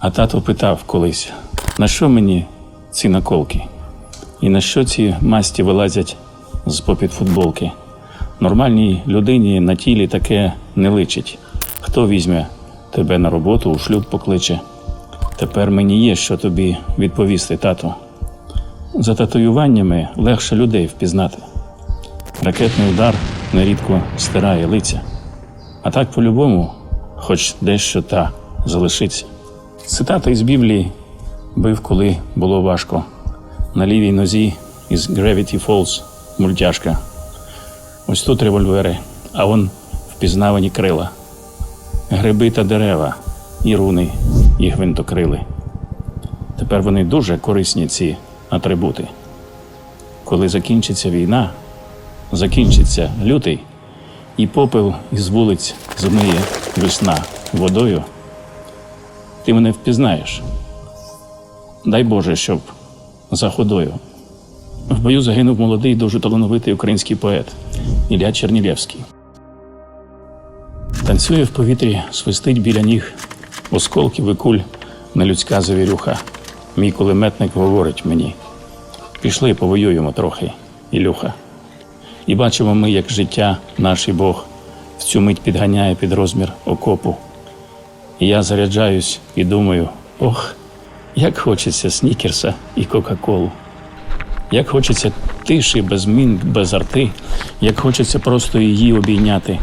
А тато питав колись, на що мені ці наколки? І на що ці масті вилазять з попід футболки? Нормальній людині на тілі таке не личить. Хто візьме тебе на роботу, у шлюб покличе? Тепер мені є що тобі відповісти, тату. За татуюваннями легше людей впізнати. Ракетний удар нерідко стирає лиця. А так по-любому, хоч дещо та залишиться. Цитата із Біблії бив, коли було важко. На лівій нозі із Gravity Falls мультяшка. Ось тут револьвери, а он впізнавані крила. Гриби та дерева, і руни, і гвинтокрили. Тепер вони дуже корисні, ці атрибути. Коли закінчиться війна, закінчиться лютий, і попел із вулиць змиє весна водою, ти мене впізнаєш. Дай Боже, щоб за ходою. В бою загинув молодий, дуже талановитий український поет Ілля Чернілєвський. Танцює в повітрі, свистить біля ніг, осколків і куль нелюдська завірюха. Мій кулеметник говорить мені: пішли, повоюємо трохи, Ілюха. І бачимо ми, як життя, наш Бог, в цю мить підганяє під розмір окопу. Я заряджаюсь і думаю: ох, як хочеться снікерса і Кока-Колу. Як хочеться тиші, без мін, без арти, як хочеться просто її обійняти.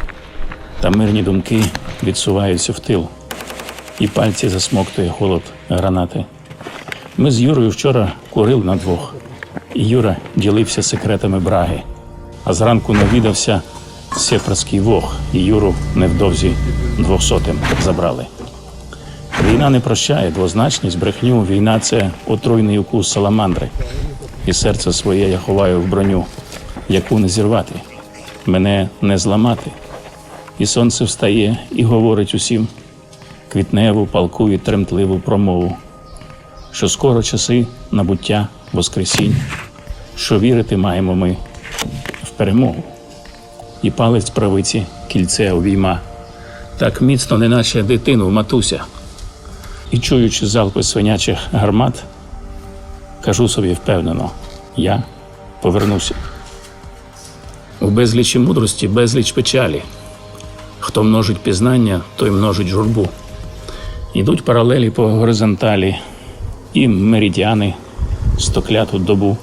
Та мирні думки відсуваються в тил, і пальці засмоктує холод гранати. Ми з Юрою вчора курили на двох, і Юра ділився секретами браги, а зранку навідався сепарський вог, і Юру невдовзі двохсотим забрали. Війна не прощає двозначність, брехню. Війна це отруйний укус саламандри. І серце своє я ховаю в броню, яку не зірвати, мене не зламати. І сонце встає і говорить усім квітневу, палку і тремтливу промову, що скоро часи набуття Воскресінь, що вірити маємо ми в перемогу. І палець правиці кільце увійма, так міцно, неначе дитину матуся. І чуючи залпи свинячих гармат, кажу собі впевнено, я повернуся. В безлічі мудрості, безліч печалі. Хто множить пізнання, той множить журбу. Йдуть паралелі по горизонталі і меридіани стокляту добу.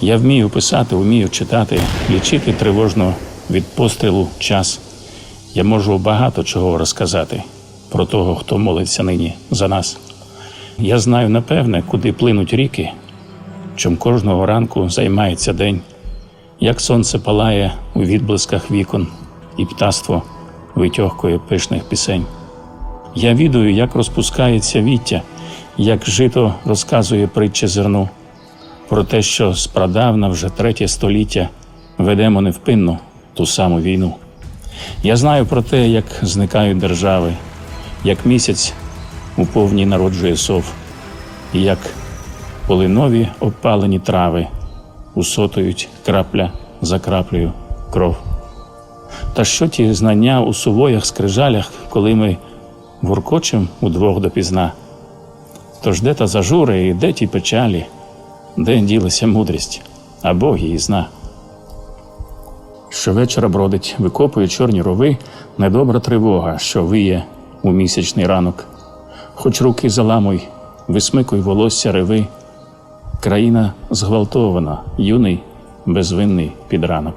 Я вмію писати, вмію читати, лічити тривожно від пострілу час. Я можу багато чого розказати про того, хто молиться нині за нас. Я знаю напевне, куди плинуть ріки, чим кожного ранку займається день, як сонце палає у відблисках вікон, і птаство витьохкує пишних пісень. Я відаю, як розпускається віття, як жито розказує притче зерну, про те, що спрадавна вже третє століття ведемо невпинну ту саму війну. Я знаю про те, як зникають держави, як місяць у повній народжує сов, і як полинові обпалені трави усотують крапля за краплею кров. Та що ті знання у сувоях скрижалях, коли ми гуркочем удвох допізна? Тож де та зажури і де ті печалі, де ділася мудрість, а Бог її зна. Щовечора бродить, викопує чорні рови, недобра тривога, що виє у місячний ранок. Хоч руки заламуй, висмикуй волосся реви. Країна зґвалтована, юний, безвинний підранок.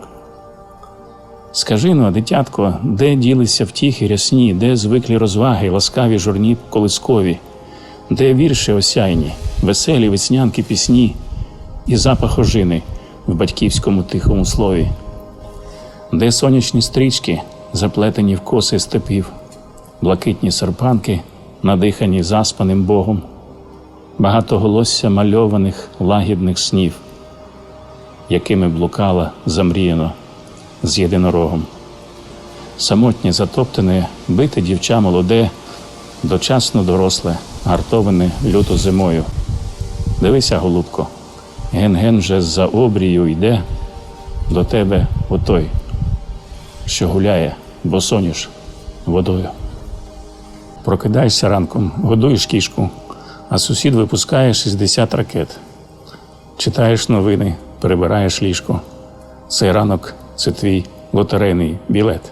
Скажи ну, дитятко, де ділися втіхи рясні, де звиклі розваги, ласкаві журні колискові, де вірші осяйні, веселі веснянки пісні і запах ожини в батьківському тихому слові, де сонячні стрічки, заплетені в коси степів, блакитні серпанки, надихані заспаним Богом, багатоголосся мальованих лагідних снів, якими блукала замріяно з єдинорогом. Самотнє затоптане, бите дівча молоде, дочасно доросле, гартоване люто зимою. Дивися, голубко, ген-ген вже за обрію йде до тебе отой, що гуляє, босоніж водою. Прокидаєшся ранком, годуєш кішку, а сусід випускає 60 ракет. Читаєш новини, перебираєш ліжко. Цей ранок це твій лотерейний білет.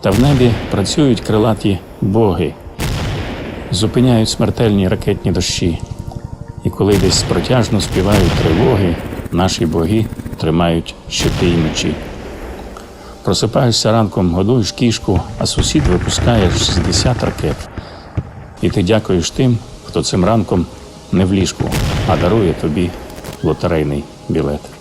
Та в небі працюють крилаті боги, зупиняють смертельні ракетні дощі. І коли десь протяжно співають тривоги, наші боги тримають щити й мечі. Просипаєшся ранком, годуєш кішку, а сусід випускає 60 ракет. І ти дякуєш тим, хто цим ранком не в ліжку, а дарує тобі лотерейний білет.